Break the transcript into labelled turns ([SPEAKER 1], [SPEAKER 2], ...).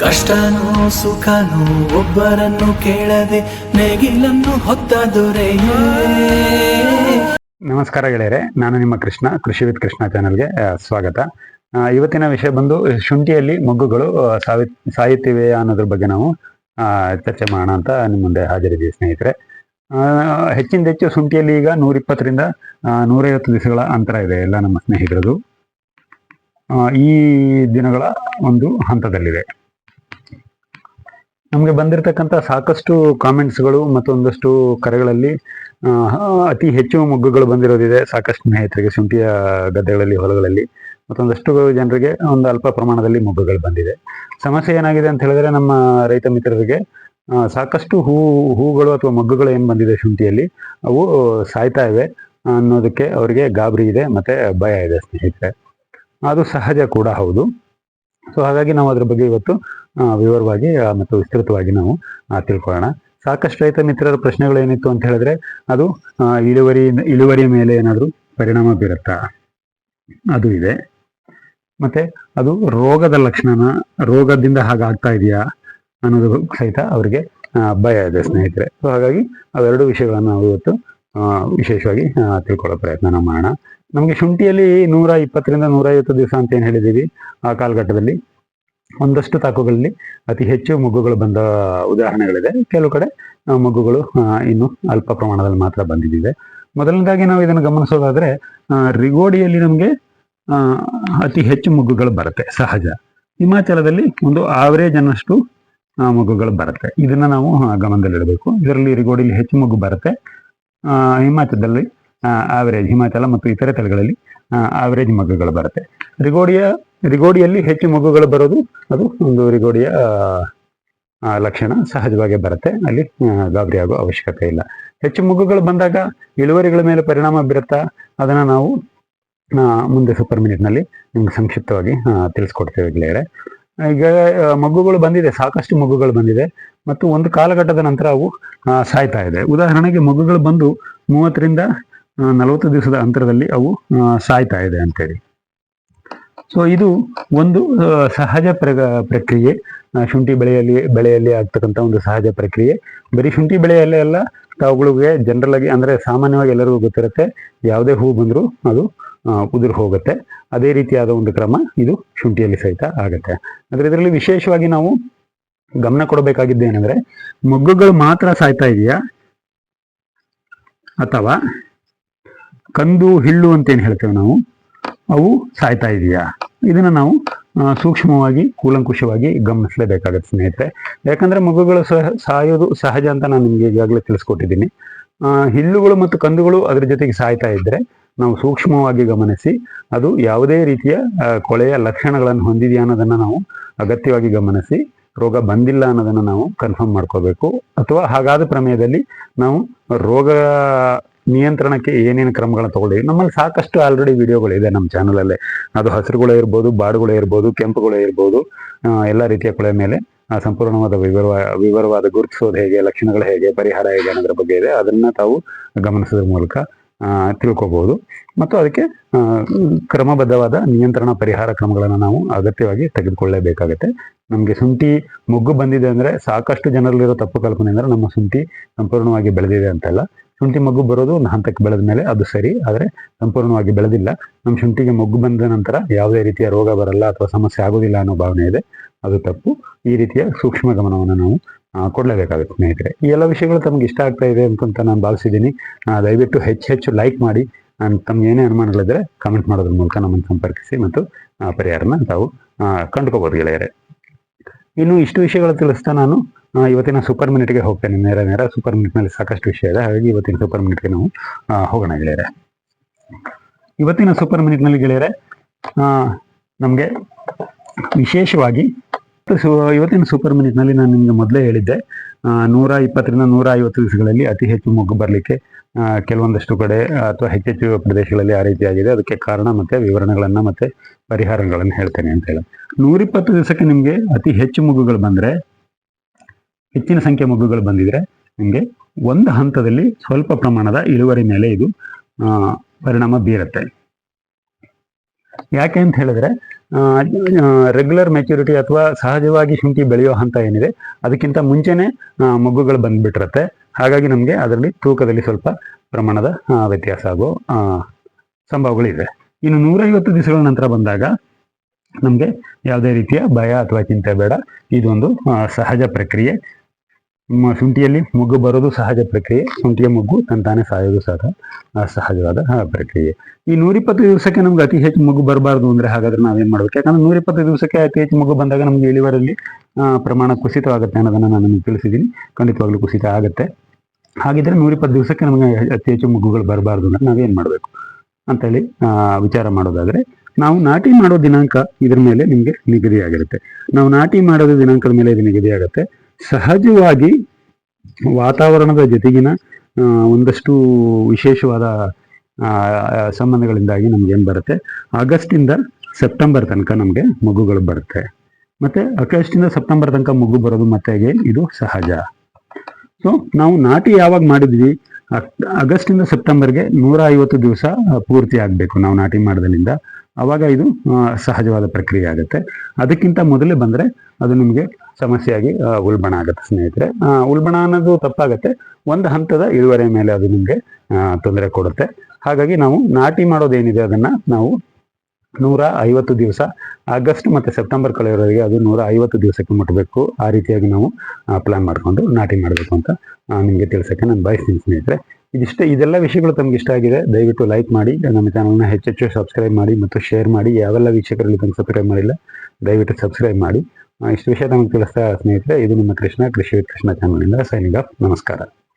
[SPEAKER 1] ಕಷ್ಟನೋ ಸುಖನೋ ಒಬ್ಬರನ್ನು ಕೇಳದೆ ನೇಗಿಲನ್ನು ಹೊತ್ತ
[SPEAKER 2] ನಮಸ್ಕಾರ ಗೆಳೆಯರೆ ನಾನು ನಿಮ್ಮ ಕೃಷ್ಣ ಕೃಷಿ ವಿತ್ ಕೃಷ್ಣ ಚಾನಲ್ಗೆ ಸ್ವಾಗತ. ಇವತ್ತಿನ ವಿಷಯ ಬಂದು ಶುಂಠಿಯಲ್ಲಿ ಮೊಗ್ಗುಗಳು ಸಾವಿ ಸಾಯುತ್ತಿವೆ ಅನ್ನೋದ್ರ ಬಗ್ಗೆ ನಾವು ಚರ್ಚೆ ಮಾಡೋಣ ಅಂತ ನಿಮ್ಮ ಮುಂದೆ ಹಾಜರಿದ್ದೀವಿ ಸ್ನೇಹಿತರೆ. ಆ, ಹೆಚ್ಚಿಂದ ಹೆಚ್ಚು ಶುಂಠಿಯಲ್ಲಿ ಈಗ ನೂರಿಪ್ಪತ್ತರಿಂದ ನೂರೈವತ್ತು ದಿವಸಗಳ ಅಂತರ ಇದೆ ಎಲ್ಲ ನಮ್ಮ ಸ್ನೇಹಿತರದು. ಈ ದಿನಗಳ ಒಂದು ಹಂತದಲ್ಲಿದೆ. ನಮಗೆ ಬಂದಿರತಕ್ಕಂಥ ಸಾಕಷ್ಟು ಕಾಮೆಂಟ್ಸ್ಗಳು ಮತ್ತು ಒಂದಷ್ಟು ಕರೆಗಳಲ್ಲಿ ಅತಿ ಹೆಚ್ಚು ಮೊಗ್ಗುಗಳು ಬಂದಿರೋದಿದೆ ಸಾಕಷ್ಟು ಸ್ನೇಹಿತರಿಗೆ ಶುಂಠಿಯ ಗದ್ದೆಗಳಲ್ಲಿ, ಹೊಲಗಳಲ್ಲಿ. ಮತ್ತೊಂದಷ್ಟು ಜನರಿಗೆ ಒಂದು ಅಲ್ಪ ಪ್ರಮಾಣದಲ್ಲಿ ಮೊಗ್ಗುಗಳು ಬಂದಿದೆ. ಸಮಸ್ಯೆ ಏನಾಗಿದೆ ಅಂತ ಹೇಳಿದ್ರೆ ನಮ್ಮ ರೈತ ಮಿತ್ರರಿಗೆ ಸಾಕಷ್ಟು ಹೂ, ಹೂಗಳು ಅಥವಾ ಮೊಗ್ಗುಗಳು ಏನು ಬಂದಿದೆ ಶುಂಠಿಯಲ್ಲಿ, ಅವು ಸಾಯ್ತಾ ಇವೆ ಅನ್ನೋದಕ್ಕೆ ಅವರಿಗೆ ಗಾಬರಿ ಇದೆ, ಮತ್ತೆ ಭಯ ಇದೆ ಸ್ನೇಹಿತರೆ. ಅದು ಸಹಜ ಕೂಡ ಹೌದು. ಸೊ ಹಾಗಾಗಿ ನಾವು ಅದ್ರ ಬಗ್ಗೆ ಇವತ್ತು ವಿವರವಾಗಿ ಮತ್ತು ವಿಸ್ತೃತವಾಗಿ ನಾವು ತಿಳ್ಕೊಳ್ಳೋಣ. ಸಾಕಷ್ಟು ರೈತ ಮಿತ್ರರ ಪ್ರಶ್ನೆಗಳು ಏನಿತ್ತು ಅಂತ ಹೇಳಿದ್ರೆ, ಅದು ಇಳುವರಿ ಇಳುವರಿ ಮೇಲೆ ಏನಾದರೂ ಪರಿಣಾಮ ಬೀರುತ್ತಾ? ಅದು ಇದೆ. ಮತ್ತೆ, ಅದು ರೋಗದ ಲಕ್ಷಣನ, ರೋಗದಿಂದ ಹಾಗಾಗ್ತಾ ಇದೆಯಾ? ಅನ್ನೋದು ಸಹಿತ ಅವರಿಗೆ ಭಯ ಇದೆ ಸ್ನೇಹಿತರೆ. ಸೊ ಹಾಗಾಗಿ ಅವೆರಡು ವಿಷಯಗಳನ್ನು ನಾವು ಇವತ್ತು ವಿಶೇಷವಾಗಿ ತಿಳ್ಕೊಳ್ಳೋ ಪ್ರಯತ್ನ ಮಾಡೋಣ. ನಮಗೆ ಶುಂಠಿಯಲ್ಲಿ ನೂರ ಇಪ್ಪತ್ತರಿಂದ ನೂರೈವತ್ತು ದಿವಸ ಅಂತ ಏನು ಹೇಳಿದ್ದೀವಿ ಆ ಕಾಲಘಟ್ಟದಲ್ಲಿ. ಒಂದಷ್ಟು ತಾಕುಗಳಲ್ಲಿ ಅತಿ ಹೆಚ್ಚು ಮಗ್ಗುಗಳು ಬಂದ ಉದಾಹರಣೆಗಳಿದೆ. ಕೆಲವು ಕಡೆ ಮೊಗ್ಗುಗಳು ಇನ್ನು ಅಲ್ಪ ಪ್ರಮಾಣದಲ್ಲಿ ಮಾತ್ರ ಬಂದಿದ್ದಿದೆ. ಮೊದಲನೇದಾಗಿ ನಾವು ಇದನ್ನು ಗಮನಿಸೋದಾದ್ರೆ ರಿಗೋಡಿಯಲ್ಲಿ ನಮಗೆ ಅತಿ ಹೆಚ್ಚು ಮಗ್ಗುಗಳು ಬರುತ್ತೆ, ಸಹಜ. ಹಿಮಾಚಲದಲ್ಲಿ ಒಂದು ಆವರೇಜ್ ಅನ್ನಷ್ಟು ಮಗ್ಗುಗಳು ಬರುತ್ತೆ. ಇದನ್ನ ನಾವು ಗಮನದಲ್ಲಿಡಬೇಕು. ಇದರಲ್ಲಿ ರಿಗೋಡಿಯಲ್ಲಿ ಹೆಚ್ಚು ಮಗ್ಗು ಬರುತ್ತೆ. ಹಿಮಾಚಲದಲ್ಲಿ ಆವರೇಜ್ ಹಿಮಾಚಲ ಮತ್ತು ಇತರೆ ತಳಿಗಳಲ್ಲಿ ಆವರೇಜ್ ಮಗ್ಗುಗಳು ಬರುತ್ತೆ. ರಿಗೋಡಿಯ, ರಿಗೋಡಿಯಲ್ಲಿ ಹೆಚ್ಚು ಮಗ್ಗುಗಳು ಬರೋದು ಅದು ಒಂದು ರಿಗೋಡಿಯ ಲಕ್ಷಣ ಸಹಜವಾಗಿ ಬರುತ್ತೆ. ಅಲ್ಲಿ ಗಾಬರಿ ಆಗೋ ಅವಶ್ಯಕತೆ ಇಲ್ಲ. ಹೆಚ್ಚು ಮಗ್ಗುಗಳು ಬಂದಾಗ ಇಳುವರಿಗಳ ಮೇಲೆ ಪರಿಣಾಮ ಬೀರುತ್ತಾ, ಅದನ್ನ ನಾವು ಮುಂದೆ ಸೂಪರ್ ಮಿನಿಟ್ನಲ್ಲಿ ನಿಮ್ಗೆ ಸಂಕ್ಷಿಪ್ತವಾಗಿ ತಿಳಿಸ್ಕೊಡ್ತೇವೆ ಗೆಳೆಯರೆ. ಈಗ ಮಗ್ಗುಗಳು ಬಂದಿದೆ, ಸಾಕಷ್ಟು ಮಗ್ಗುಗಳು ಬಂದಿದೆ ಮತ್ತು ಒಂದು ಕಾಲಘಟ್ಟದ ನಂತರ ಅವು ಸಾಯ್ತಾ ಇದೆ. ಉದಾಹರಣೆಗೆ ಮಗ್ಗುಗಳು ಬಂದು ಮೂವತ್ತರಿಂದ ನಲವತ್ತು ದಿವಸದ ಅಂತರದಲ್ಲಿ ಅವು ಸಾಯ್ತಾ ಇದೆ ಅಂತೇಳಿ. ಸೊ ಇದು ಒಂದು ಸಹಜ ಪ್ರ ಪ್ರಕ್ರಿಯೆ. ಶುಂಠಿ ಬೆಳೆಯಲ್ಲಿ ಬೆಳೆಯಲ್ಲಿ ಆಗ್ತಕ್ಕಂಥ ಒಂದು ಸಹಜ ಪ್ರಕ್ರಿಯೆ. ಬರೀ ಶುಂಠಿ ಬೆಳೆಯಲ್ಲೇ ಅಲ್ಲ, ತಾವುಗಳಿಗೆ ಜನರಲ್ ಆಗಿ ಅಂದ್ರೆ ಸಾಮಾನ್ಯವಾಗಿ ಎಲ್ಲರಿಗೂ ಗೊತ್ತಿರುತ್ತೆ, ಯಾವುದೇ ಹೂ ಬಂದರೂ ಅದು ಉದುರು ಹೋಗುತ್ತೆ. ಅದೇ ರೀತಿಯಾದ ಒಂದು ಕ್ರಮ ಇದು ಶುಂಠಿಯಲ್ಲಿ ಸಹಿತ ಆಗುತ್ತೆ. ಆದ್ರೆ ಇದರಲ್ಲಿ ವಿಶೇಷವಾಗಿ ನಾವು ಗಮನ ಕೊಡಬೇಕಾಗಿದ್ದು ಏನಂದ್ರೆ ಮೊಗ್ಗುಗಳು ಮಾತ್ರ ಸಾಯ್ತಾ ಇದೆಯಾ? ಅಥವಾ ಕಂದು, ಹಿಳ್ಳು ಅಂತ ಏನು ಹೇಳ್ತೇವೆ ನಾವು, ಅವು ಸಾಯ್ತಾ ಇದೆಯಾ? ಇದನ್ನು ನಾವು ಸೂಕ್ಷ್ಮವಾಗಿ, ಕೂಲಂಕುಷವಾಗಿ ಗಮನಿಸಲೇಬೇಕಾಗತ್ತೆ ಸ್ನೇಹಿತರೆ. ಯಾಕಂದರೆ ಮಗುಗಳು ಸಹ, ಸಾಯೋದು ಸಹಜ ಅಂತ ನಾನು ನಿಮಗೆ ಈಗಾಗಲೇ ತಿಳಿಸ್ಕೊಟ್ಟಿದ್ದೀನಿ. ಹಿಲ್ಲುಗಳು ಮತ್ತು ಕಂದುಗಳು ಅದರ ಜೊತೆಗೆ ಸಾಯ್ತಾ ಇದ್ದರೆ ನಾವು ಸೂಕ್ಷ್ಮವಾಗಿ ಗಮನಿಸಿ, ಅದು ಯಾವುದೇ ರೀತಿಯ ಕೊಳೆಯ ಲಕ್ಷಣಗಳನ್ನು ಹೊಂದಿದೆಯಾ ಅನ್ನೋದನ್ನು ನಾವು ಅಗತ್ಯವಾಗಿ ಗಮನಿಸಿ, ರೋಗ ಬಂದಿಲ್ಲ ಅನ್ನೋದನ್ನು ನಾವು ಕನ್ಫರ್ಮ್ ಮಾಡ್ಕೋಬೇಕು. ಅಥವಾ ಹಾಗಾದ ಪ್ರಮೇಯದಲ್ಲಿ ನಾವು ರೋಗ ನಿಯಂತ್ರಣಕ್ಕೆ ಏನೇನು ಕ್ರಮಗಳನ್ನ ತಗೊಳ್ಳಿ. ನಮ್ಮಲ್ಲಿ ಸಾಕಷ್ಟು ಆಲ್ರೆಡಿ ವಿಡಿಯೋಗಳಿದೆ ನಮ್ಮ ಚಾನಲಲ್ಲೇ ಅದು ಹಸಿರುಗಳೇ ಇರ್ಬೋದು, ಬಾಡುಗಳೇ ಇರ್ಬೋದು, ಕೆಂಪುಗಳೇ ಇರ್ಬೋದು ಎಲ್ಲ ರೀತಿಯ ಕೊಳೆ ಮೇಲೆ ಸಂಪೂರ್ಣವಾದ ವಿವರ ವಿವರವಾದ ಗುರುತಿಸೋದು ಹೇಗೆ, ಲಕ್ಷಣಗಳು ಹೇಗೆ, ಪರಿಹಾರ ಹೇಗೆ ಅನ್ನೋದ್ರ ಬಗ್ಗೆ ಇದೆ. ಅದನ್ನ ತಾವು ಗಮನಿಸೋದ್ರ ಮೂಲಕ ತಿಳ್ಕೋಬಹುದು ತಿಳ್ಕೊಬಹುದು ಮತ್ತು ಅದಕ್ಕೆ ಕ್ರಮಬದ್ಧವಾದ ನಿಯಂತ್ರಣ ಪರಿಹಾರ ಕ್ರಮಗಳನ್ನು ನಾವು ಅಗತ್ಯವಾಗಿ ತೆಗೆದುಕೊಳ್ಳಲೇಬೇಕಾಗತ್ತೆ ನಮಗೆ ಶುಂಠಿ ಮೊಗ್ಗು ಬಂದಿದೆ ಅಂದರೆ ಸಾಕಷ್ಟು ಜನರಲ್ಲಿರೋ ತಪ್ಪು ಕಲ್ಪನೆ ಅಂದರೆ ನಮ್ಮ ಸುಂಠಿ ಸಂಪೂರ್ಣವಾಗಿ ಬೆಳೆದಿದೆ ಅಂತಲ್ಲ. ಶುಂಠಿ ಮೊಗ್ಗು ಬರೋದು ಒಂದು ಹಂತಕ್ಕೆ ಬೆಳೆದ ಮೇಲೆ ಅದು ಸರಿ, ಆದರೆ ಸಂಪೂರ್ಣವಾಗಿ ಬೆಳೆದಿಲ್ಲ. ನಮ್ಮ ಶುಂಠಿಗೆ ಮಗ್ಗು ಬಂದ ನಂತರ ಯಾವುದೇ ರೀತಿಯ ರೋಗ ಬರಲ್ಲ ಅಥವಾ ಸಮಸ್ಯೆ ಆಗೋದಿಲ್ಲ ಅನ್ನೋ ಭಾವನೆ ಇದೆ. ಅದು ತಪ್ಪು. ಈ ರೀತಿಯ ಸೂಕ್ಷ್ಮ ಗಮನವನ್ನು ನಾವು ಕೊಡಲೇಬೇಕಾಗುತ್ತೆ ಸ್ನೇಹಿತರೆ. ಈ ಎಲ್ಲ ವಿಷಯಗಳು ತಮ್ಗೆ ಇಷ್ಟ ಆಗ್ತಾ ಇದೆ ಅಂತ ನಾನು ಭಾವಿಸಿದ್ದೀನಿ. ದಯವಿಟ್ಟು ಹೆಚ್ಚು ಹೆಚ್ಚು ಲೈಕ್ ಮಾಡಿ ತಮ್ಗೆ ಏನೇ ಅನುಮಾನಗಳಿದ್ರೆ ಕಮೆಂಟ್ ಮಾಡೋದ್ರ ಮೂಲಕ ನಮ್ಮನ್ನು ಸಂಪರ್ಕಿಸಿ ಮತ್ತು ಪರಿಹಾರನ ತಾವು ಕಂಡುಕೋಬೋದು ಗೆಳೆಯರೆ. ಇನ್ನು ಇಷ್ಟು ವಿಷಯಗಳು ತಿಳಿಸ್ತಾ ನಾನು ಇವತ್ತಿನ ಸೂಪರ್ ಮಿನಿಟ್ಗೆ ಹೋಗ್ತೇನೆ. ನೇರ ನೇರ ಸೂಪರ್ ಮಿನಿಟ್ನಲ್ಲಿ ಸಾಕಷ್ಟು ವಿಷಯ ಇದೆ. ಹಾಗಾಗಿ ಇವತ್ತಿನ ಸೂಪರ್ ಮಿನಿಟ್ಗೆ ನಾವು ಹೋಗೋಣ ಗೆಳೆಯರೆ. ಇವತ್ತಿನ ಸೂಪರ್ ಮಿನಿಟ್ನಲ್ಲಿ ಗೆಳೆಯರೆ ನಮಗೆ ವಿಶೇಷವಾಗಿ ಇವತ್ತಿನ ಸೂಪರ್ ಮಿನಿಟ್ನಲ್ಲಿ ನಾನು ನಿಮಗೆ ಮೊದಲೇ ಹೇಳಿದ್ದೆ ನೂರ ಇಪ್ಪತ್ತರಿಂದ ನೂರ ಐವತ್ತು ದಿವಸಗಳಲ್ಲಿ ಅತಿ ಹೆಚ್ಚು ಮೊಗ್ಗು ಬರಲಿಕ್ಕೆ ಕೆಲವೊಂದಷ್ಟು ಕಡೆ ಅಥವಾ ಹೆಚ್ಚೆಚ್ಚು ಪ್ರದೇಶಗಳಲ್ಲಿ ಆ ರೀತಿ ಆಗಿದೆ ಅದಕ್ಕೆ ಕಾರಣ ಮತ್ತೆ ವಿವರಣೆಗಳನ್ನು ಮತ್ತೆ ಪರಿಹಾರಗಳನ್ನು ಹೇಳ್ತೇನೆ ಅಂತ ಹೇಳಿ. ನೂರಿಪ್ಪತ್ತು ದಿವಸಕ್ಕೆ ನಿಮಗೆ ಅತಿ ಹೆಚ್ಚು ಮೊಗ್ಗುಗಳು ಬಂದ್ರೆ, ಹೆಚ್ಚಿನ ಸಂಖ್ಯೆ ಮೊಗ್ಗುಗಳು ಬಂದಿದ್ರೆ ನಿಮಗೆ ಒಂದು ಹಂತದಲ್ಲಿ ಸ್ವಲ್ಪ ಪ್ರಮಾಣದ ಇಳುವರಿ ಮೇಲೆ ಇದು ಪರಿಣಾಮ ಬೀರುತ್ತೆ. ಯಾಕೆ ಅಂತ ಹೇಳಿದ್ರೆ ರೆಗ್ಯುಲರ್ ಮೆಚ್ಯೂರಿಟಿ ಅಥವಾ ಸಹಜವಾಗಿ ಶುಂಠಿ ಬೆಳೆಯೋ ಹಂತ ಏನಿದೆ, ಅದಕ್ಕಿಂತ ಮುಂಚೆನೆ ಮಗುಗಳು ಬಂದ್ಬಿಟ್ಟಿರತ್ತೆ. ಹಾಗಾಗಿ ನಮಗೆ ಅದರಲ್ಲಿ ತೂಕದಲ್ಲಿ ಸ್ವಲ್ಪ ಪ್ರಮಾಣದ ವ್ಯತ್ಯಾಸ ಆಗೋ ಸಂಭವಗಳಿದೆ ಇನ್ನು ನೂರೈವತ್ತು ದಿವಸಗಳ ನಂತರ ಬಂದಾಗ ನಮಗೆ ಯಾವುದೇ ರೀತಿಯ ಭಯ ಅಥವಾ ಚಿಂತೆ ಬೇಡ. ಇದೊಂದು ಸಹಜ ಪ್ರಕ್ರಿಯೆ. ಶುಂಠಿಯಲ್ಲಿ ಮೊಗ್ಗು ಬರೋದು ಸಹಜ ಪ್ರಕ್ರಿಯೆ. ಶುಂಠಿಯ ಮೊಗ್ಗು ತಂತಾನೆ ಸಾಯೋದು ಸಹ ಸಹಜವಾದ ಪ್ರಕ್ರಿಯೆ. ಈ ನೂರಿಪ್ಪತ್ತು ದಿವಸಕ್ಕೆ ನಮ್ಗೆ ಅತಿ ಹೆಚ್ಚು ಮಗು ಬರಬಾರ್ದು ಅಂದ್ರೆ ಹಾಗಾದ್ರೆ ನಾವೇನ್ ಮಾಡ್ಬೇಕು? ಯಾಕಂದ್ರೆ ನೂರಿಪ್ಪತ್ತು ದಿವಸಕ್ಕೆ ಅತಿ ಹೆಚ್ಚು ಮಗು ಬಂದಾಗ ನಮ್ಗೆ ಇಳುವರಲ್ಲಿ ಪ್ರಮಾಣ ಕುಸಿತವಾಗುತ್ತೆ ಅನ್ನೋದನ್ನ ನಾನು ನಿಮ್ಗೆ ತಿಳಿಸಿದ್ದೀನಿ. ಖಂಡಿತವಾಗ್ಲೂ ಕುಸಿತ ಆಗುತ್ತೆ. ಹಾಗಿದ್ರೆ ನೂರಿಪ್ಪತ್ತು ದಿವಸಕ್ಕೆ ನಮಗೆ ಅತಿ ಹೆಚ್ಚು ಮಗುಗಳು ಬರಬಾರ್ದು ಅಂದ್ರೆ ನಾವೇನ್ ಮಾಡಬೇಕು? ಅಂತೇಳಿ ವಿಚಾರ ಮಾಡೋದಾದ್ರೆ, ನಾವು ನಾಟಿ ಮಾಡೋ ದಿನಾಂಕ ಇದ್ರ ಮೇಲೆ ನಿಮಗೆ ನಿಗದಿ ಆಗಿರುತ್ತೆ ನಾವು ನಾಟಿ ಮಾಡೋದು ದಿನಾಂಕದ ಮೇಲೆ ಇದು ನಿಗದಿ ಆಗುತ್ತೆ ಸಹಜವಾಗಿ ವಾತಾವರಣದ ಜೊತೆಗಿನ ಒಂದಷ್ಟು ವಿಶೇಷವಾದ ಸಂಬಂಧಗಳಿಂದಾಗಿ ನಮ್ಗೇನು ಬರುತ್ತೆ? ಆಗಸ್ಟಿಂದ ಸೆಪ್ಟೆಂಬರ್ ತನಕ ನಮಗೆ ಮಗುಗಳು ಬರುತ್ತೆ. ಮತ್ತೆ ಆಗಸ್ಟಿಂದ ಸೆಪ್ಟೆಂಬರ್ ತನಕ ಮಗು ಬರೋದು ಮತ್ತೆ ಇದು ಸಹಜ. ಸೊ ನಾವು ನಾಟಿ ಯಾವಾಗ ಮಾಡಿದ್ವಿ? ಆಗಸ್ಟಿಂದ ಸೆಪ್ಟೆಂಬರ್ಗೆ ನೂರ ಐವತ್ತು ದಿವಸ ಪೂರ್ತಿ ಆಗಬೇಕು ನಾವು ನಾಟಿ ಮಾಡಿದಲ್ಲಿಂದ ಅವಾಗ ಇದು ಸಹಜವಾದ ಪ್ರಕ್ರಿಯೆ ಆಗುತ್ತೆ. ಅದಕ್ಕಿಂತ ಮೊದಲೇ ಬಂದರೆ ಅದು ನಿಮಗೆ ಸಮಸ್ಯೆಯಾಗಿ ಉಲ್ಬಣ ಆಗುತ್ತೆ ಸ್ನೇಹಿತರೆ. ಉಲ್ಬಣ ಅನ್ನೋದು ತಪ್ಪಾಗುತ್ತೆ. ಒಂದು ಹಂತದ ಇಳುವರಿ ಮೇಲೆ ಅದು ನಿಮಗೆ ತೊಂದರೆ ಕೊಡುತ್ತೆ. ಹಾಗಾಗಿ ನಾವು ನಾಟಿ ಮಾಡೋದೇನಿದೆ ಅದನ್ನ ನಾವು ನೂರ ಐವತ್ತು ದಿವಸ, ಆಗಸ್ಟ್ ಮತ್ತು ಸೆಪ್ಟೆಂಬರ್ ಕಳೆಯೋವರೆಗೆ ಅದು ನೂರ ಐವತ್ತು ದಿವಸಕ್ಕೆ ಮುಟ್ಟಬೇಕು ಆ ರೀತಿಯಾಗಿ ನಾವು ಪ್ಲಾನ್ ಮಾಡಿಕೊಂಡು ನಾಟಿ ಮಾಡಬೇಕು ಅಂತ ನಿಮಗೆ ತಿಳಿಸೋಕ್ಕೆ ನಾನು ಬಯಸ್ತೀನಿ ಸ್ನೇಹಿತರೆ. ಇದಿಷ್ಟೇ, ಇದೆಲ್ಲ ವಿಷಯಗಳು ತಮ್ಗೆ ಇಷ್ಟ ಆಗಿದೆ, ದಯವಿಟ್ಟು ಲೈಕ್ ಮಾಡಿ, ನಮ್ಮ ಚಾನಲ್ನ ಹೆಚ್ಚೆಚ್ಚು ಸಬ್ಸ್ಕ್ರೈಬ್ ಮಾಡಿ ಮತ್ತು ಶೇರ್ ಮಾಡಿ, ಯಾವೆಲ್ಲ ವೀಕ್ಷಕರಲ್ಲಿ ತಮ್ಗೆ ಸಬ್ಸ್ಕ್ರೈಬ್ ಮಾಡಿಲ್ಲ, ದಯವಿಟ್ಟು ಸಬ್ಸ್ಕ್ರೈಬ್ ಮಾಡಿ. ಇಷ್ಟು ವಿಷಯ ತಮಗೆ ತಿಳಿಸ್ತಾ ಸ್ನೇಹಿತರೆ, ಇದು ನಿಮ್ಮ ಕೃಷ್ಣ, ಕೃಷಿ ಕೃಷ್ಣ ಚಾನಲ್ನಿಂದ ಸೈನಿಂಗ್ ಆಫ್ ನಮಸ್ಕಾರ.